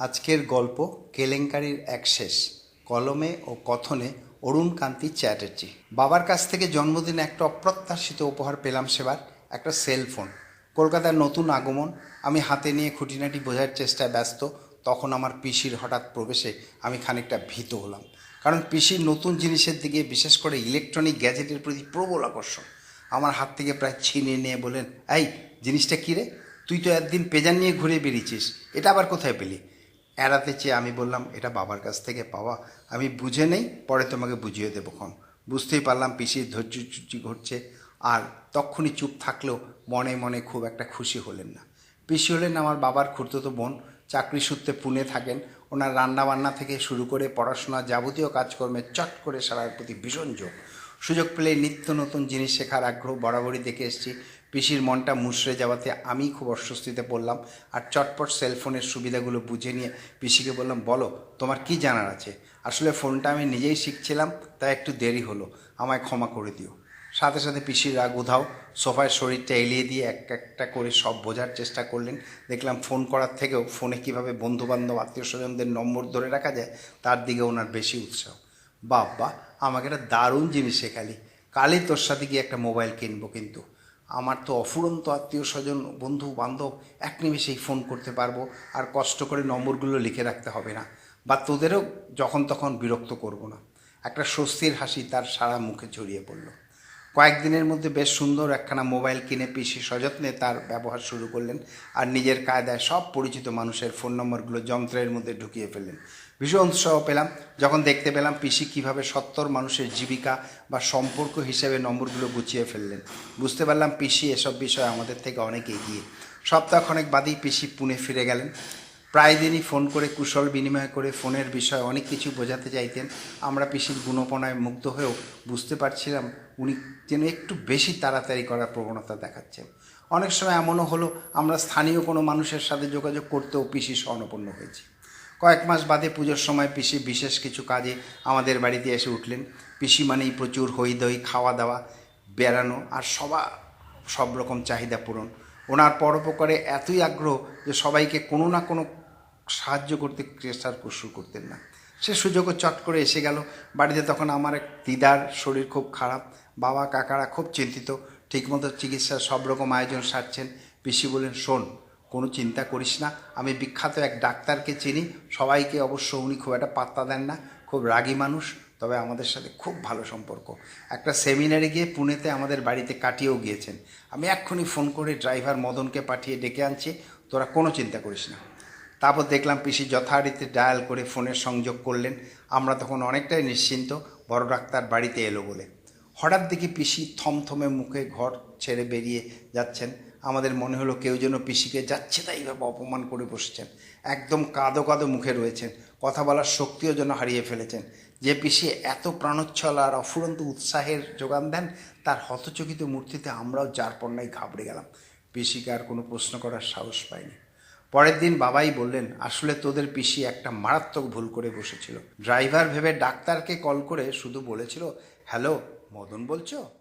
আজকের গল্প কেলেঙ্কারির এক শেষ। কলমে ও কথনে অরুণ কান্তি চ্যাটার্জি। বাবার কাছ থেকে জন্মদিনে একটা অপ্রত্যাশিত উপহার পেলাম সেবার, একটা সেল ফোন কলকাতার নতুন আগমন, আমি হাতে নিয়ে খুঁটিনাটি বোঝার চেষ্টায় ব্যস্ত, তখন আমার পিসির হঠাৎ প্রবেশে আমি খানিকটা ভীত হলাম। কারণ পিসির নতুন জিনিসের দিকে, বিশেষ করে ইলেকট্রনিক গ্যাজেটের প্রতি প্রবল আকর্ষণ। আমার হাত থেকে প্রায় ছিনিয়ে নিয়ে বলেন এই, জিনিসটা কী রে? তুই তো একদিন পেজান নিয়ে ঘুরে বেরিয়েছিস এটা আবার কোথায় পেলি? এড়াতে চেয়ে আমি বললাম, এটা বাবার কাছ থেকে পাওয়া। আমি বুঝে নেই, পরে তোমাকে বুঝিয়ে দেবো ক্ষণ। বুঝতেই পারলাম পিসির চুচি ঘটছে, আর তখনই চুপ থাকলেও মনে মনে খুব একটা খুশি হলেন না। পিসি হলেন আমার বাবার খুঁড়তো বোন, চাকরি সূত্রে পুনে থাকেন। ওনার রান্নাবান্না থেকে শুরু করে পড়াশোনা যাবতীয় কাজকর্মে চট করে সারার প্রতি ভীষণ যোগ সুযোগ পেলে নিত্য নতুন জিনিস শেখার আগ্রহ বরাবরই দেখে এসেছি। পিসির মনটা মুশড়ে যাওয়াতে আমি খুব অস্বস্তিতে পড়লাম আর চটপট সেলফোনের সুবিধাগুলো বুঝে নিয়ে পিসিকে বললাম, বলো, তোমার কি জানার আছে? আসলে ফোনটা আমি নিজেই শিখছিলাম, তাই একটু দেরি হলো, আমায় ক্ষমা করে দিও। সাথে সাথে পিসির রাগ উধাও, সোফায় শরীরটা এলিয়ে দিয়ে এক একটা করে সব বোঝার চেষ্টা করলেন। দেখলাম ফোন করার থেকেও ফোনে কীভাবে বন্ধুবান্ধব আত্মীয় স্বজনদের নম্বর ধরে রাখা যায়, তার দিকে ওনার বেশি উৎসাহ। বাবা, আমাকে একটা দারুণ জিনিস শেখালি। কালই তোর সাথে গিয়ে একটা মোবাইল কিনবো কিন্তু। আমার তো অফুরন্ত আত্মীয় স্বজন, বন্ধু, বান্ধব এক নিমেষেই ফোন করতে পারব, আর কষ্ট করে নম্বরগুলো লিখে রাখতে হবে না। বা তোদেরও যখন তখন বিরক্ত করব না। একটা স্বস্তির হাসি তার সারা মুখে ছড়িয়ে পড়ল। কয়েকদিনের মধ্যে বেশ সুন্দর একখানা মোবাইল কিনে পিসি সযত্নে তার ব্যবহার শুরু করলেন আর নিজের কায়দায় সব পরিচিত মানুষের ফোন নম্বরগুলো যন্ত্রের মধ্যে ঢুকিয়ে ফেললেন। ভীষণ উৎসাহ পেলাম। যখন দেখতে পেলাম পিসি কীভাবে সত্তর মানুষের জীবিকা বা সম্পর্ক হিসেবে নম্বরগুলো গুছিয়ে ফেললেন। বুঝতে পারলাম পিসি এসব বিষয়ে আমাদের থেকে অনেক এগিয়ে। সপ্তাহখানেক বাদেই পিসি পুনে ফিরে গেলেন। প্রায় দিনই ফোন করে কুশল বিনিময় করে ফোনের বিষয়ে অনেক কিছু বোঝাতে চাইতেন। আমরা পিসির গুণপনায় মুগ্ধ হয়েও বুঝতে পারছিলাম উনি যেন একটু বেশি তাড়াতাড়ি করার প্রবণতা দেখাচ্ছেন। অনেক সময় এমনও হলো, আমরা স্থানীয় কোনো মানুষের সাথে যোগাযোগ করতেও পিসি স্বর্ণপন্ন হয়েছি। কয়েক মাস বাদে পুজোর সময় পিসি বিশেষ কিছু কাজে আমাদের বাড়িতে এসে উঠলেন। পিসি মানেই প্রচুর হই দই খাওয়া দাওয়া বেড়ানো আর সবা সব রকম চাহিদা পূরণ। ওনার পরোপকারে এতই আগ্রহ যে সবাইকে কোনো না কোনো সাহায্য করতে চেষ্টার শুরু করতেন না। সে সুযোগও চট করে এসে গেল। বাড়িতে তখন আমার এক দিদার শরীর খুব খারাপ। বাবা, কাকারা খুব চিন্তিত। ঠিকমতো চিকিৎসার সব রকম আয়োজন সারছেন। পিসি বলেন শোন, কোনো চিন্তা করিস না। আমি বিখ্যাত এক ডাক্তারকে চিনি। সবাইকে অবশ্য উনি খুব একটা পাত্তা দেন না। খুব রাগী মানুষ, তবে আমাদের সাথে খুব ভালো সম্পর্ক। একটা সেমিনারে গিয়ে পুনেতে আমাদের বাড়িতে কাটিয়েও গিয়েছেন। আমি এক্ষুনি ফোন করে ড্রাইভার মদনকে পাঠিয়ে ডেকে আনছি। তোরা কোনো চিন্তা করিস না। তারপর দেখলাম পিসি যথারীতি ডায়াল করে ফোনের সংযোগ করলেন। আমরা তখন অনেকটাই নিশ্চিন্ত, বড় ডাক্তার বাড়িতে এলো বলে। হঠাৎ দেখি পিসি থমথমে মুখে ঘর ছেড়ে বেরিয়ে যাচ্ছেন। আমাদের মনে হলো কেউ যেন পিসিকে যাচ্ছে তাই এইভাবে অপমান করে বসছেন। একদম কাঁদো কাঁদো মুখে রয়েছেন। কথা বলার শক্তিও যেন হারিয়ে ফেলেছেন। যে পিসি এত প্রাণোচ্ছল আর অফুরন্ত উৎসাহের যোগান দেন, তার হতচকিত মূর্তিতে আমরাও যার পণ্যায় ঘাবড়ে গেলাম। পিসিকে আর কোনো প্রশ্ন করার সাহস পাইনি। পরের দিন বাবাই বললেন, আসলে তোদের পিসি একটা মারাত্মক ভুল করে বসেছিল। ড্রাইভার ভেবে ডাক্তারকে কল করে শুধু বলেছিল, হ্যালো, মদন বলছো?